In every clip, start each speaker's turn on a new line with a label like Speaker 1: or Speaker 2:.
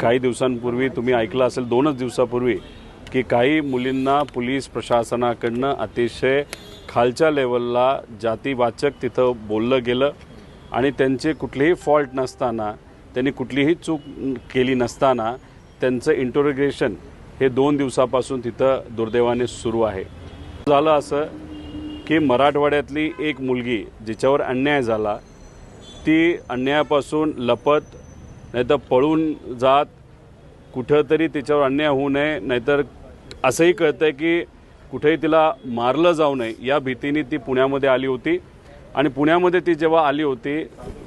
Speaker 1: काही दिवसांपूर्वी तुम्ही ऐकलं असेल दोनच दिवसापूर्वी की काही मुलींना पोलीस प्रशासनाकडनं अतिशय खालच्या लेवलला जातीवाचक तिथं बोललं गेलं आणि त्यांचे कुठलेही फॉल्ट नसताना त्यांनी कुठलीही चूक केली नसताना त्यांचं इंटरोग्रेशन हे दोन दिवसापासून तिथं दुर्दैवाने सुरू आहे. झालं असं की मराठवाड्यातली एक मुलगी जिच्यावर अन्याय झाला ती अन्यायापासून लपत नाहीतर पळून जात कुठंतरी तिच्यावर अन्याय होऊ नये नाहीतर असंही कळतं आहे की कुठेही तिला मारलं जाऊ नये. या भीतीने ती पुण्यामध्ये आली होती. आणि पुण्यामध्ये ती जेव्हा आली होती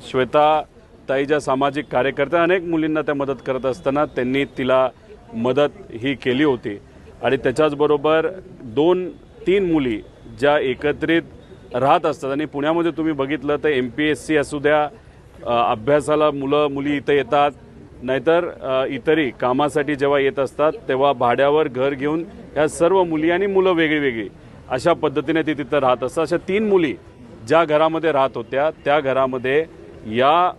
Speaker 1: श्वेता ताई ज्या सामाजिक कार्यकर्त्या अनेक मुलींना त्या मदत करत असताना त्यांनी तिला मदत ही केली होती. आणि त्याच्याचबरोबर दोन तीन मुली ज्या एकत्रित राहत असतात. आणि पुण्यामध्ये तुम्ही बघितलं तर एम पी एस सी असू द्या अभ्यासाला मुलं मुली इथं येतात. नाहीतर इतरही कामासाठी जेव्हा येत असतात तेव्हा भाड्यावर घर घेऊन ह्या सर्व मुली आणि मुलं वेगळी वेगळी अशा पद्धतीने ती तिथं राहत असतात. अशा तीन मुली ज्या घरामध्ये राहत होत्या त्या घरामध्ये या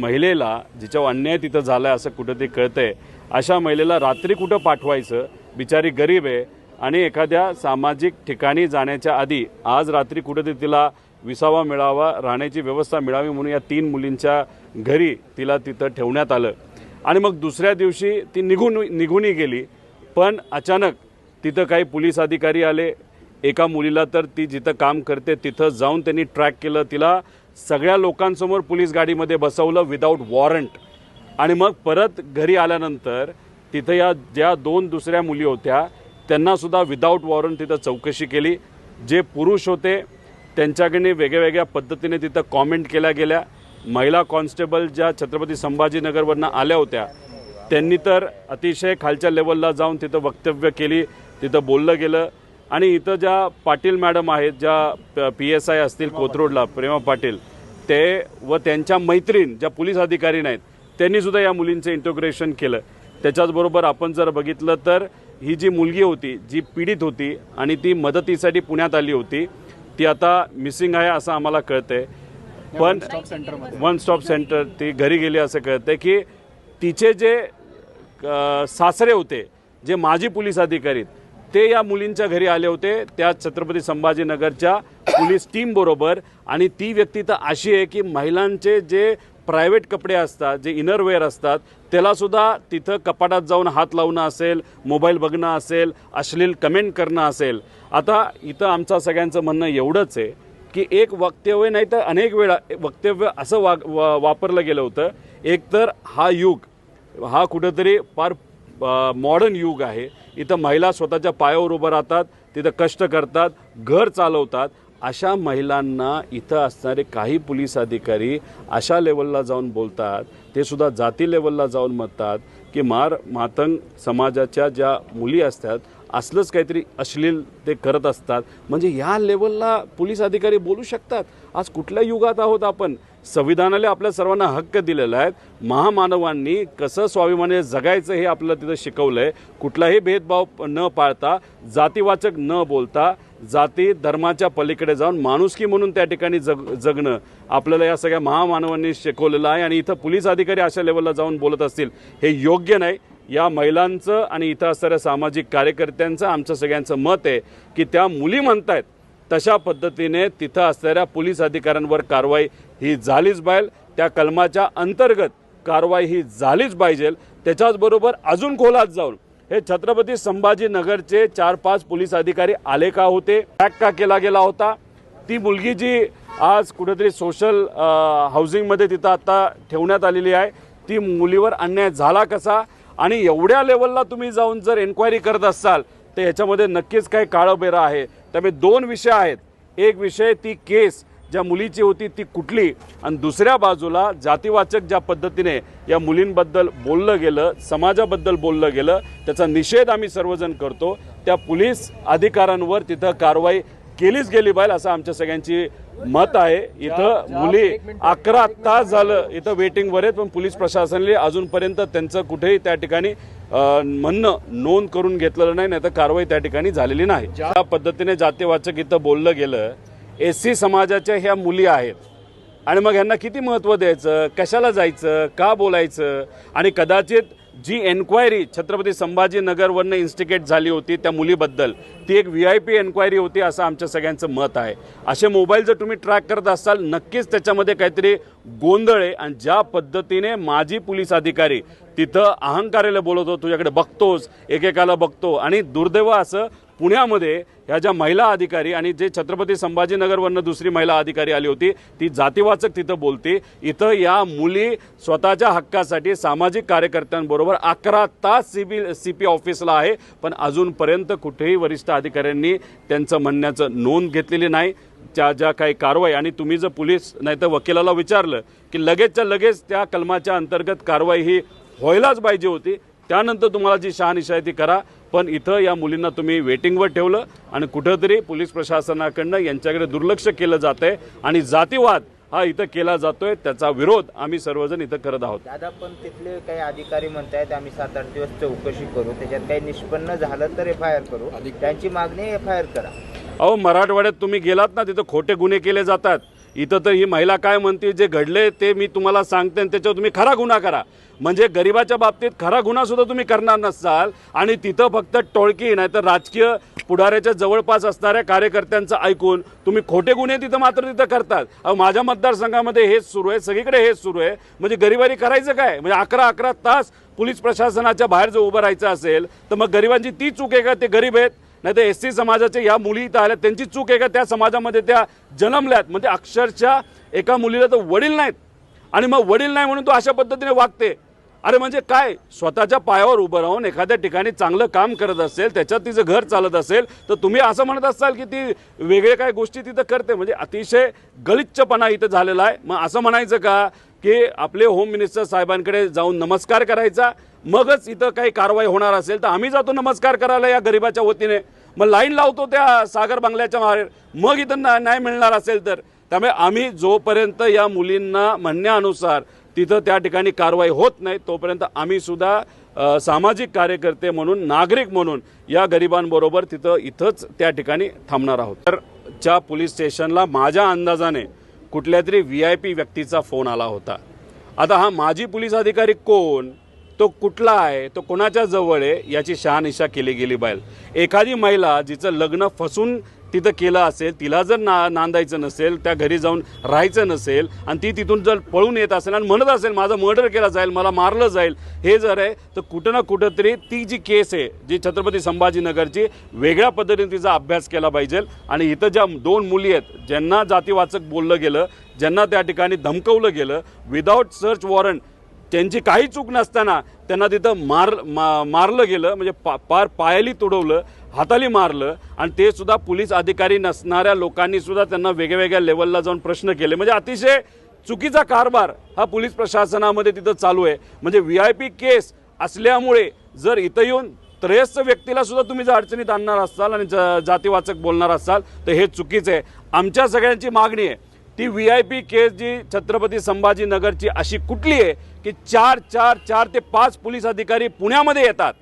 Speaker 1: महिलेला जिच्यावर अन्याय तिथं झाला आहे असं कुठं ते कळतंय अशा महिलेला रात्री कुठं पाठवायचं? बिचारी गरीब आहे. आणि एखाद्या सामाजिक ठिकाणी जाण्याच्या आधी आज रात्री कुठेतरी तिला विसावा मिळावा राहण्याची व्यवस्था मिळावी म्हणून या तीन मुलींच्या घरी तिला तिथं ठेवण्यात आलं. आणि मग दुसऱ्या दिवशी ती निघून निघूनही गेली. पण अचानक तिथं काही पोलीस अधिकारी आले. एका मुलीला तर ती जिथं काम करते तिथं जाऊन त्यांनी ट्रॅक केलं. तिला सगळ्या लोकांसमोर पोलीस गाडीमध्ये बसवलं विदाऊट वॉरंट आणि मग परत घरी आल्यानंतर तिथं या ज्या दोन दुसऱ्या मुली होत्या त्यांना सुद्धा विदाऊट वॉरंट तिथं चौकशी केली. जे पुरुष होते त्यांच्याकडे वेगळ्या वेगळ्या पद्धतीने तिथं कॉमेंट केल्या गेल्या. महिला कॉन्स्टेबल ज्या छत्रपती संभाजीनगरवरनं आल्या होत्या त्यांनी तर अतिशय खालच्या लेवलला जाऊन तिथं वक्तव्य केली तिथं बोललं गेलं. आणि इथं ज्या पाटील मॅडम आहेत ज्या पी एस आय असतील कोथरूडला प्रेमा पाटील ते व त्यांच्या मैत्रीण ज्या पोलीस अधिकारी नाहीत त्यांनी सुद्धा या मुलींचं इंटोग्रेशन केलं. त्याच्याचबरोबर आपण जर बघितलं तर ही जी मुलगी होती जी पीडित होती आणि ती मदतीसाठी पुण्यात आली होती ती आता मिसिंग आहे असं आम्हाला कळतंय. पण वन स्टॉप सेंटर ती घरी गेली असं कळतंय की तिचे जे सासरे होते जे माजी पोलीस अधिकारी ते या मुलींच्या घरी आले होते त्या छत्रपती संभाजीनगरच्या पोलीस टीम बरोबर. आणि ती व्यक्ती तर अशी आहे की महिलांचे जे प्रायव्हेट कपडे असतात जे इनरवेअर असतात त्यालासुद्धा तिथं कपाटात जाऊन हात लावणं असेल मोबाईल बघणं असेल अश्लील कमेंट करणं असेल. आता इथं आमचं सगळ्यांचं म्हणणं एवढंच आहे की एक वक्तव्य नाही तर अनेक वेळा वक्तव्य असं वा वा- वापरलं गेलं होतं. एकतर हा युग हा कुठंतरी फार मॉडर्न युग आहे. इथं महिला स्वतःच्या पायावर उभं राहतात तिथं कष्ट करतात घर चालवतात. अशा महिलांना इथं असणारे काही पोलीस अधिकारी अशा लेवलला जाऊन बोलतात ते सुद्धा जाती लेवलला जाऊन म्हणतात की मार मातंग समाजाच्या ज्या मुली असतात असलंच काहीतरी अश्लील ते करत असतात. म्हणजे ह्या लेवलला पोलीस अधिकारी बोलू शकतात? आज कुठल्या युगात आहोत आपण? संविधानाला आपल्या सर्वांना हक्क दिलेला आहे. महामानवांनी कसं स्वाभिमाने जगायचं हे आपल्याला तिथं शिकवलं आहे कुठलाही भेदभाव न पाळता जातीवाचक न बोलता जाती धर्माच्या पलीकडे जाऊन माणुसकी म्हणून त्या ठिकाणी जग जगणं आपल्याला या सगळ्या महामानवांनी शिकवलेलं आहे आणि इथं पोलीस अधिकारी अशा लेवलला जाऊन बोलत असतील हे योग्य नाही. या महिलांचं आणि इथं असणाऱ्या सामाजिक कार्यकर्त्यांचं आमचं सगळ्यांचं मत आहे की त्या मुली म्हणतायत तशा पद्धतीने तिथं असणाऱ्या पोलीस अधिकाऱ्यांवर कारवाई ही झालीच पाहिजे. त्या कलमाच्या अंतर्गत कारवाई ही झालीच पाहिजे. त्याच्याचबरोबर अजून खोलात जाऊन हे छत्रपती संभाजीनगरचे चार पाच पोलीस अधिकारी आले का होते? ट्रॅक का केला गेला होता? ती मुलगी जी आज कुठेतरी सोशल हाऊसिंगमध्ये तिथं आत्ता ठेवण्यात आलेली आहे ती मुलीवर अन्याय झाला कसा? आणि एवढ्या लेवलला तुम्ही जाऊन जर एन्क्वायरी करत असाल तर याच्यामध्ये नक्कीच काही काळं आहे. त्यामुळे दोन विषय आहेत. एक विषय ती केस ज्या मुलीची होती ती कुठली? आणि दुसऱ्या बाजूला जातीवाचक ज्या पद्धतीने या मुलींबद्दल बोललं गेलं समाजाबद्दल बोललं गेलं त्याचा निषेध आम्ही सर्वजण करतो. त्या पोलीस अधिकाऱ्यांवर तिथं कारवाई केलीच गेली पाहिजे असं आमच्या सगळ्यांची मत आहे. इथं मुली अकरा तास झालं इथं वेटिंगवर आहेत पण पोलीस प्रशासनाने अजूनपर्यंत त्यांचं कुठेही त्या ठिकाणी म्हणणं नोंद करून घेतलेलं नाही नाही तर कारवाई त्या ठिकाणी झालेली नाही. ज्या पद्धतीने जातीवाचक इथं बोललं गेलं एस सी समाजाच्या ह्या मुली आहेत. आणि मग ह्यांना किती महत्त्व द्यायचं? कशाला जायचं? का बोलायचं? आणि कदाचित जी एन्क्वायरी छत्रपती संभाजीनगरवरनं इन्स्टिगेट झाली होती त्या मुलीबद्दल ती एक व्ही आय पी एन्क्वायरी होती असं आमच्या सगळ्यांचं मत आहे. असे मोबाईल जर तुम्ही ट्रॅक करत असाल नक्कीच त्याच्यामध्ये काहीतरी गोंधळ आहे. आणि ज्या पद्धतीने माजी पोलीस अधिकारी तिथं अहंकाराला बोलत होतो तुझ्याकडे बघतोस एकेकाला बघतो. आणि दुर्दैव असं पुण्यामध्ये ह्या ज्या महिला अधिकारी आणि जे छत्रपती संभाजीनगरवरनं दुसरी महिला अधिकारी आली होती ती जातीवाचक तिथं बोलते. इथं या मुली स्वतःच्या हक्कासाठी सामाजिक कार्यकर्त्यांबरोबर अकरा तास सी बी सी पी ऑफिसला आहे पण अजूनपर्यंत कुठेही वरिष्ठ अधिकाऱ्यांनी त्यांचं म्हणण्याचं नोंद घेतलेली नाही. त्या ज्या काही कारवाई आणि तुम्ही जर पोलीस नाही तर वकिलाला विचारलं की लगेचच्या लगेच त्या कलमाच्या अंतर्गत कारवाई ही व्हायलाच पाहिजे होती त्यानंतर तुम्हाला जी शहानिशा आहे ती करा. पण इथं या मुलींना तुम्ही वेटिंगवर ठेवलं आणि कुठंतरी पोलीस प्रशासनाकडनं यांच्याकडे दुर्लक्ष केलं जात आहे आणि जातीवाद हा इथं केला जातोय त्याचा विरोध आम्ही सर्वजण इथं करत आहोत.
Speaker 2: दादा पण तिथले काही अधिकारी म्हणतायत आम्ही सात आठ दिवस चौकशी करू त्याच्यात काही निष्पन्न झालं तर एफ आय आर करू त्यांची मागणी एफ आय आर करा.
Speaker 1: अहो मराठवाड्यात तुम्ही गेलात ना तिथं खोटे गुन्हे केले जातात. इथं तर ही महिला काय म्हणते जे घडले ते मी तुम्हाला सांगते आणि त्याच्यावर तुम्ही खरा गुन्हा करा. म्हणजे गरिबाच्या बाबतीत खरा गुन्हा सुद्धा तुम्ही करणार नसाल आणि तिथं फक्त टोळकी नाही तर राजकीय पुढाऱ्याच्या जवळपास असणाऱ्या कार्यकर्त्यांचं ऐकून तुम्ही खोटे गुन्हे तिथं मात्र तिथं करतात. अहो माझ्या मतदारसंघामध्ये हेच सुरू आहे सगळीकडे हेच सुरू आहे. म्हणजे गरिबारी करायचं काय? म्हणजे अकरा अकरा तास पोलीस प्रशासनाच्या बाहेर जर उभं राहायचं असेल तर मग गरिबांची ती चूक आहे का? ते गरीब आहेत. नाही तर एस सी समाजाच्या या मुली इथं आल्या त्यांची चूक आहे का? त्या समाजामध्ये त्या जन्मल्यात. म्हणजे अक्षरशः एका मुलीला तर वडील नाहीत. आणि मग वडील नाही म्हणून तो अशा पद्धतीने वागते. अरे म्हणजे काय? स्वतःच्या पायावर उभं राहून एखाद्या ठिकाणी चांगलं काम करत असेल त्याच्यात तिचं घर चालत असेल तर तुम्ही असं म्हणत असाल की ती वेगळे काय गोष्टी तिथं करते. म्हणजे अतिशय गलिच्छपणा इथं झालेला आहे. मग असं म्हणायचं का की आपले होम मिनिस्टर साहेबांकडे जाऊन नमस्कार करायचा मगच इथं काही कारवाई होणार असेल तर आम्ही जातो नमस्कार करायला या गरिबाच्या वतीने. मग लाईन लावतो त्या सागर बंगल्याच्या बाहेर मग इथं ना- नाही मिळणार असेल तर. त्यामुळे आम्ही जोपर्यंत या मुलींना म्हणण्यानुसार तिथं त्या ठिकाणी कारवाई होत नाही तोपर्यंत आम्ही सुद्धा सामाजिक कार्यकर्ते म्हणून नागरिक म्हणून या गरिबांबरोबर तिथं इथंच त्या ठिकाणी थांबणार आहोत. तर ज्या पोलीस स्टेशनला माझ्या अंदाजाने कुठल्या तरी व्ही आय पी व्यक्तीचा फोन आला होता. आता हा माजी पोलीस अधिकारी कोण? तो कुठला आहे तो कोणाच्या जवळ आहे याची शहानिशा केली गेली पाहिजे एखादी महिला जिचं लग्न फसून तिथं केलं असेल तिला जर ना नांदायचं नसेल त्या घरी जाऊन राहायचं नसेल आणि ती तिथून जर पळून येत असेल आणि म्हणत असेल माझं मर्डर केला जाईल मला मारलं जाईल हे जर आहे तर कुठं ना कुठंतरी ती जी केस आहे जी छत्रपती संभाजीनगरची वेगळ्या पद्धतीने तिचा अभ्यास केला पाहिजे. आणि इथं ज्या दोन मुली आहेत ज्यांना जातीवाचक बोललं गेलं ज्यांना त्या ठिकाणी धमकवलं गेलं विदाऊट सर्च वॉरंट त्यांची काही चूक नसताना त्यांना तिथं मार मा मारलं गेलं म्हणजे पा पार पायाली तुडवलं हाताली मारलं आणि ते सुद्धा पोलीस अधिकारी नसणाऱ्या लोकांनी सुद्धा त्यांना वेगवेगळ्या लेवलला जाऊन प्रश्न केले. म्हणजे अतिशय चुकीचा कारभार हा पोलीस प्रशासनामध्ये तिथं चालू आहे. म्हणजे व्ही आय पी केस असल्यामुळे जर इथं येऊन त्रयस्थ व्यक्तीला सुद्धा तुम्ही जर अडचणीत आणणार असाल आणि ज जातीवाचक बोलणार असाल तर हे चुकीचं आहे. आमच्या सगळ्यांची मागणी आहे. ती व्ही आय पी केस जी छत्रपती संभाजीनगरची अशी कुठली आहे की चार चार चार ते पाच पोलीस पुण्यामध्ये येतात.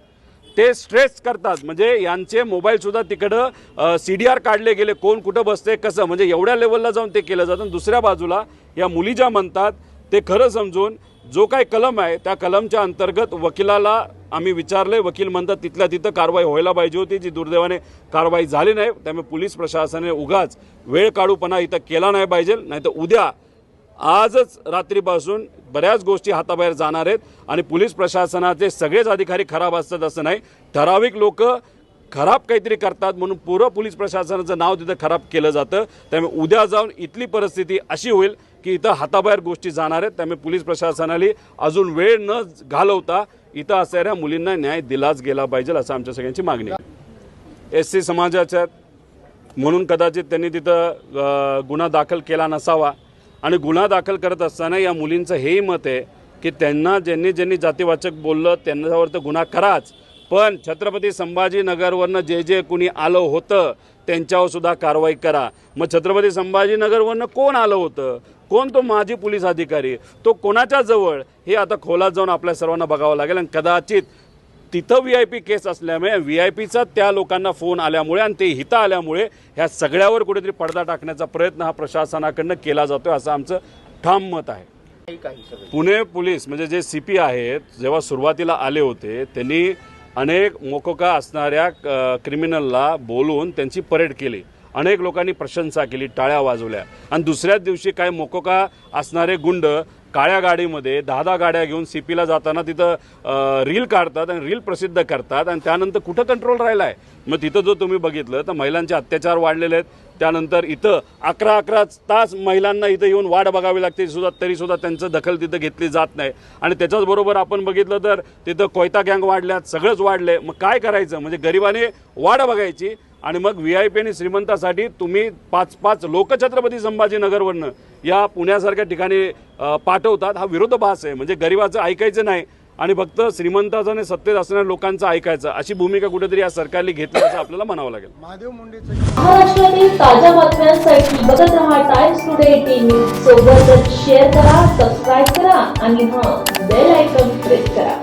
Speaker 1: ते स्ट्रेस करतात. म्हणजे यांचे मोबाईलसुद्धा तिकडं सी डी आर काढले गेले. कोण कुठं बसते कसं? म्हणजे एवढ्या लेवलला जाऊन ते केलं जातं. दुसऱ्या बाजूला या मुली ज्या म्हणतात ते खरं समजून जो काही कलम आहे त्या कलमच्या अंतर्गत वकिलाला आम्ही विचारले वकील म्हणतात तिथल्या तिथं कारवाई व्हायला पाहिजे होती. जी दुर्दैवाने कारवाई झाली नाही त्यामुळे पोलीस प्रशासनाने उगाच वेळ काढूपणा इथं केला नाही पाहिजे. नाही तर उद्या आजच रात्रीपासून बऱ्याच गोष्टी हाताबाहेर जाणार आहेत आणि पोलीस प्रशासनाचे सगळेच अधिकारी खराब असतात असं नाही. ठराविक लोक खराब काहीतरी करतात म्हणून पुरं पोलीस प्रशासनाचं नाव तिथं खराब केलं जातं. त्यामुळे उद्या जाऊन इथली परिस्थिती अशी होईल की इथं हाताबाहेर गोष्टी जाणार आहेत. त्यामुळे पोलीस प्रशासनाने अजून वेळ न घालवता इथं असणाऱ्या मुलींना न्याय दिलाच गेला पाहिजे असं आमच्या सगळ्यांची मागणी आहे. एस सी समाजाच्या म्हणून कदाचित त्यांनी तिथं गुन्हा दाखल केला नसावा. आणि गुन्हा दाखल करत असताना या मुलींचं हेही मत आहे की त्यांना ज्यांनी ज्यांनी जातीवाचक बोललं त्यांच्यावर तर गुन्हा कराच. पण छत्रपती संभाजीनगरवरनं जे जे कुणी आलं होतं त्यांच्यावर सुद्धा कारवाई करा. मग छत्रपती संभाजीनगरवरनं कोण आलं होतं? कोण तो माजी पोलीस अधिकारी? तो कोणाच्या जवळ? हे आता खोलात जाऊन आपल्या सर्वांना बघावं लागेल. आणि कदाचित तिथं व्ही आय पी केस असल्यामुळे व्ही आय पीचा त्या लोकांना फोन आल्यामुळे आणि ते हिता आल्यामुळे ह्या सगळ्यावर कुठेतरी पडदा टाकण्याचा प्रयत्न हा प्रशासनाकडनं केला जातो असं आमचं ठाम मत आहे. पुणे पोलीस म्हणजे जे सी पी आहेत जेव्हा सुरुवातीला आले होते त्यांनी अनेक मोकोका असणाऱ्या क्रिमिनलला बोलून त्यांची परेड केली. अनेक लोकांनी प्रशंसा केली टाळ्या वाजवल्या. आणि दुसऱ्याच दिवशी काय मोकोका असणारे गुंड काळ्या गाडीमध्ये दहा दहा गाड्या घेऊन सी पीला जाताना तिथं रील काढतात आणि रील प्रसिद्ध करतात आणि त्यानंतर कुठं कंट्रोल राहिला आहे मग तिथं जो तुम्ही बघितलं तर महिलांचे अत्याचार वाढलेले आहेत. त्यानंतर इथं अकरा अकरा तास महिलांना इथं येऊन वाट बघावी लागते सुद्धा तरीसुद्धा त्यांचं दखल तिथं घेतली जात नाही. आणि त्याच्याचबरोबर आपण बघितलं तर तिथं कोयता गँग वाढल्यात सगळंच वाढले मग काय करायचं? म्हणजे गरिबाने वाट बघायची. आणि मग व्ही आय पी आणि श्रीमंतासाठी तुम्ही पाच पाच लोकछत्रपती संभाजीनगरवरनं या पुण्यासारख्या ठिकाणी पाठवतात. हा विरोधाभास आहे. म्हणजे गरिबाचं ऐकायचं नाही आणि फक्त श्रीमंताचं आणि सत्तेत असणाऱ्या लोकांचं ऐकायचं. अशी भूमिका कुठेतरी या सरकारने घेतली असं आपल्याला म्हणावं लागेल.
Speaker 3: महादेव मुंडेचं
Speaker 4: महाराष्ट्रातील ताज्या बातम्यांसाठी बघत रहा टाइम्स टुडे टीव्ही सोबतच शेअर करा सबस्क्राईब करा आणि हां बेल आयकॉन प्रेस करा.